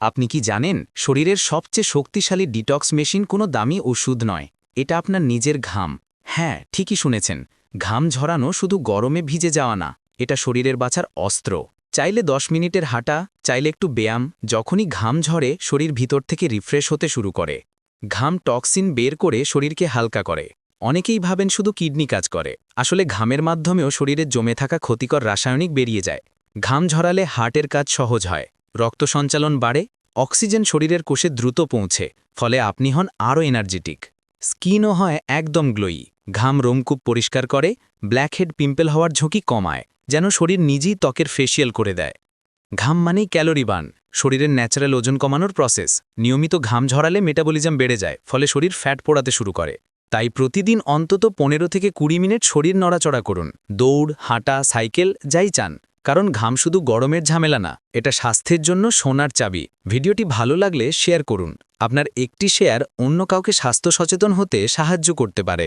আপনি কি জানেন, শরীরের সবচেয়ে শক্তিশালী ডিটক্স মেশিন কোনো দামি ওষুধ নয়। এটা আপনার নিজের ঘাম। হ্যাঁ ঠিকই শুনেছেন, ঘাম ঝরানো শুধু গরমে ভিজে যাওয়া না, এটা শরীরের বাঁচার অস্ত্র। চাইলে দশ মিনিটের হাঁটা, চাইলে একটু ব্যায়াম, যখনই ঘাম ঝরে শরীর ভিতর থেকে রিফ্রেশ হতে শুরু করে। ঘাম টক্সিন বের করে শরীরকে হালকা করে। অনেকেই ভাবেন শুধু কিডনি কাজ করে। আসলে ঘামের মাধ্যমেও শরীরে জমে থাকা ক্ষতিকর রাসায়নিক বেরিয়ে যায়। ঘাম ঝরালে হার্টের কাজ সহজ হয়। রক্ত সঞ্চালন বাড়ে, অক্সিজেন শরীরের কোষে দ্রুত পৌঁছে, ফলে আপনি হন আরও এনার্জেটিক। স্কিনও হয় একদম গ্লোয়ি, ঘাম রোমকূপ পরিষ্কার করে, ব্ল্যাকহেড পিম্পল হওয়ার ঝুঁকি কমায়, যেন শরীর নিজেই ত্বকের ফেসিয়াল করে দেয়। ঘাম মানেই ক্যালোরি বান শরীরের ন্যাচারাল ওজন কমানোর প্রসেস। নিয়মিত ঘাম ঝরালে মেটাবলিজম বেড়ে যায়, ফলে শরীর ফ্যাট পোড়াতে শুরু করে। তাই প্রতিদিন অন্তত পনেরো থেকে কুড়ি মিনিট শরীর নড়াচড়া করুন। দৌড়, হাঁটা, সাইকেল, যাই চান। কারণ ঘাম শুধু গরমের ঝামেলা না, এটা স্বাস্থ্যের জন্য সোনার চাবি। ভিডিওটি ভালো লাগলে শেয়ার করুন। আপনার একটি শেয়ার অন্য কাউকে স্বাস্থ্য সচেতন হতে সাহায্য করতে পারে।